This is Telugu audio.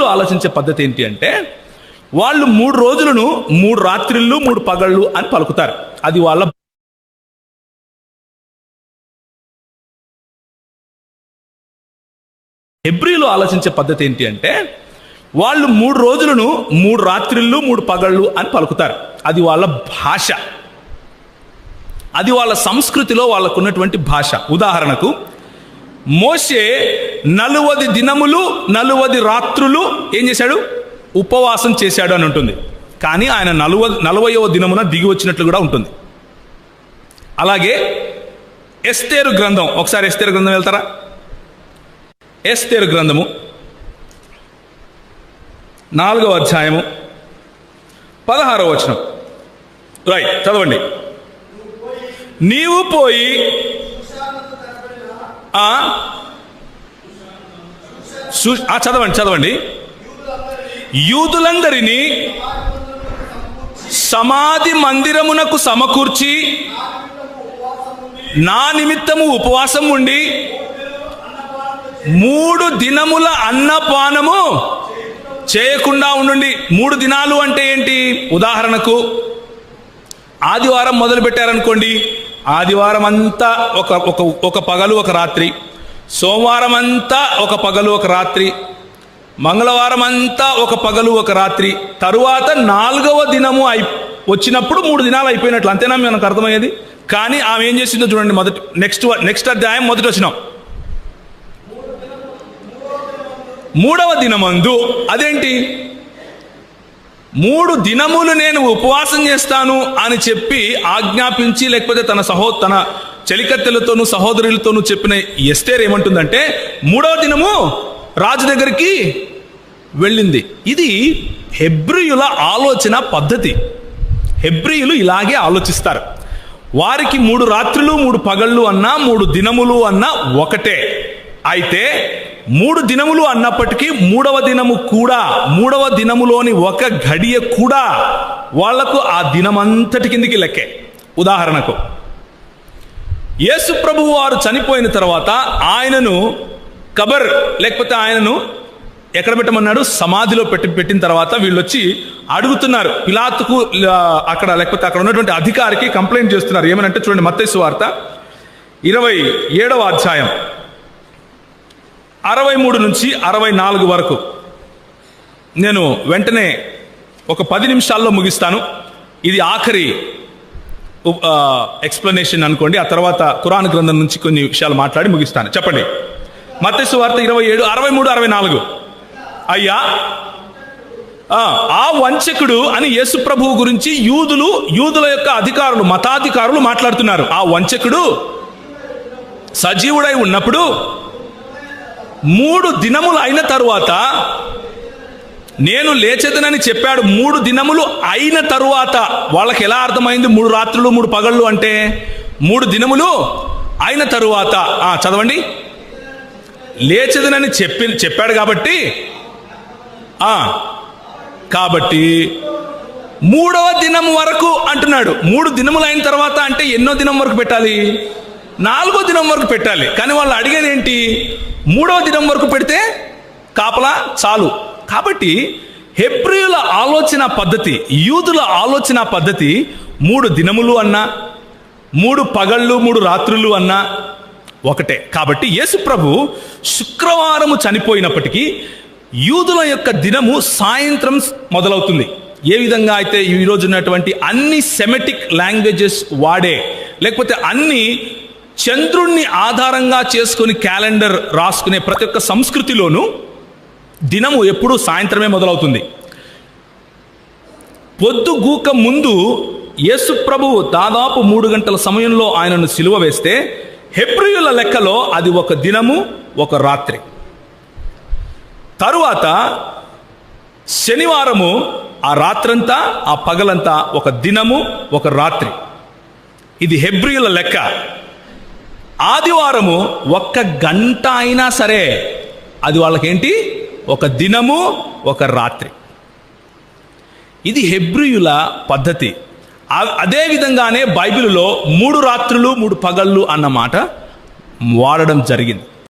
హెబ్రిలు ఆలోచించే పద్ధతి ఏంటి అంటే వాళ్ళు మూడు రోజులను మూడు రాత్రిళ్ళు మూడు పగళ్ళు అని పలుకుతారు. అది వాళ్ళ హెబ్రిలు ఆలోచించే పద్ధతి ఏంటి అంటే వాళ్ళు మూడు రోజులను మూడు రాత్రిళ్ళు మూడు పగళ్ళు అని పలుకుతారు. అది వాళ్ళ భాష. అది వాళ్ళ సంస్కృతిలో వాళ్ళకున్నటువంటి భాష. ఉదాహరణకు మోషే నలువది దినములు నలువది రాత్రులు ఏం చేశాడు? ఉపవాసం చేశాడు అని ఉంటుంది. కానీ ఆయన నలువ నలభైవ దినమున దిగి వచ్చినట్లు కూడా ఉంటుంది. అలాగే ఎస్తేరు గ్రంథం ఒకసారి ఎస్తేరు గ్రంథం వెళ్తారా? ఎస్తేరు గ్రంథము నాలుగవ అధ్యాయము పదహారవ వచనం. రైట్ చదవండి. నీవు పోయి చదవండి చదవండి. యూదులందరినీ సమాధి మందిరమునకు సమకూర్చి నా నిమిత్తము ఉపవాసం ఉండి మూడు దినముల అన్నపానము చేయకుండా ఉండండి. మూడు దినాలు అంటే ఏంటి? ఉదాహరణకు ఆదివారం మొదలు పెట్టారనుకోండి ఆదివారం అంతా ఒక ఒక ఒక పగలు ఒక రాత్రి. సోమవారం అంతా ఒక పగలు ఒక రాత్రి. మంగళవారం అంతా ఒక పగలు ఒక రాత్రి. తరువాత నాలుగవ దినము అయి వచ్చినప్పుడు మూడు దినాలు అయిపోయినట్లు. అంతేనా మనకు అర్థమయ్యేది? కానీ ఆమె ఏం చేసిందో చూడండి మొదటి నెక్స్ట్ నెక్స్ట్ అధ్యాయం మొదటి వచ్చినాం మూడవ దినమందు అదేంటి? మూడు దినములు నేను ఉపవాసం చేస్తాను అని చెప్పి ఆజ్ఞాపించి లేకపోతే తన సహో తన చెలికత్తెలతోనూ సహోదరులతోనూ చెప్పిన ఎస్తేర్ ఏమంటుందంటే మూడవ దినము రాజు దగ్గరికి వెళ్ళింది. ఇది హెబ్రియుల ఆలోచన పద్ధతి. హెబ్రియులు ఇలాగే ఆలోచిస్తారు. వారికి మూడు రాత్రులు మూడు పగళ్ళు అన్నా మూడు దినములు అన్నా ఒకటే. అయితే మూడు దినములు అన్నప్పటికీ మూడవ దినము కూడా మూడవ దినములోని ఒక గడియ కూడా వాళ్ళకు ఆ దినమంతటి కిందికి లెక్కే. ఉదాహరణకు యేసు వారు చనిపోయిన తర్వాత ఆయనను కబర్ లేకపోతే ఆయనను ఎక్కడ పెట్టమన్నాడు? సమాధిలో పెట్టి పెట్టిన తర్వాత వీళ్ళు వచ్చి అడుగుతున్నారు. పిలాతుకు అక్కడ లేకపోతే అక్కడ ఉన్నటువంటి అధికారికి కంప్లైంట్ చేస్తున్నారు. ఏమనంటే చూడండి మత్తైసు వార్త ఇరవై ఏడవ అధ్యాయం. అరవై మూడు నుంచి అరవై నాలుగు వరకు నేను వెంటనే ఒక పది నిమిషాల్లో ముగిస్తాను. ఇది ఆఖరి ఎక్స్ప్లెనేషన్ అనుకోండి. ఆ తర్వాత ఖురాన్ గ్రంథం నుంచి కొన్ని విషయాలు మాట్లాడి ముగిస్తాను. చెప్పండి. మత్స్సు వార్త ఇరవై ఏడు అరవై మూడు అరవై నాలుగు. అయ్యా ఆ, వంచకుడు అని యేసు ప్రభువు గురించి యూదులు యూదుల యొక్క అధికారులు మతాధికారులు మాట్లాడుతున్నారు. ఆ వంచకుడు సజీవుడై ఉన్నప్పుడు మూడు దినములు అయిన తరువాత నేను లేచేదనని చెప్పాడు. మూడు దినములు అయిన తరువాత వాళ్ళకి ఎలా అర్థమైంది? మూడు రాత్రులు మూడు పగళ్ళు అంటే మూడు దినములు అయిన తరువాత. చదవండి. లేచదనని చెప్పి చెప్పాడు కాబట్టి కాబట్టి మూడవ దినం వరకు అంటున్నాడు. మూడు దినములు అయిన తర్వాత అంటే ఎన్నో దినం వరకు పెట్టాలి? నాలుగో దినం వరకు పెట్టాలి. కానీ వాళ్ళు అడిగేది ఏంటి? మూడవ దినం వరకు పెడితే కాపలా చాలు. కాబట్టి హెబ్రియుల ఆలోచన పద్ధతి యూదుల ఆలోచన పద్ధతి మూడు దినములు అన్నా మూడు పగళ్ళు మూడు రాత్రులు అన్నా ఒకటే. కాబట్టి యేసుప్రభు శుక్రవారము చనిపోయినప్పటికీ యూదుల యొక్క దినము సాయంత్రం మొదలవుతుంది. ఏ విధంగా అయితే ఈ ఉన్నటువంటి అన్ని సెమెటిక్ లాంగ్వేజెస్ వాడే లేకపోతే అన్ని చంద్రుణ్ణి ఆధారంగా చేసుకుని క్యాలెండర్ రాసుకునే ప్రతి ఒక్క సంస్కృతిలోనూ దినము ఎప్పుడూ సాయంత్రమే మొదలవుతుంది. పొద్దుగూక ముందు యేసు ప్రభువు దాదాపు మూడు గంటల సమయంలో ఆయనను సిలువ వేస్తే హెబ్రియుల లెక్కలో అది ఒక దినము ఒక రాత్రి. తరువాత శనివారము ఆ రాత్రంతా ఆ పగలంతా ఒక దినము ఒక రాత్రి. ఇది హెబ్రియుల లెక్క. ఆదివారము ఒక్క గంట అయినా సరే అది వాళ్ళకేంటి? ఒక దినము ఒక రాత్రి. ఇది హెబ్రియుల పద్ధతి. అదేవిధంగానే అదే విధంగానే బైబిల్లో మూడు రాత్రులు మూడు పగళ్ళు అన్నమాట వాడడం జరిగింది.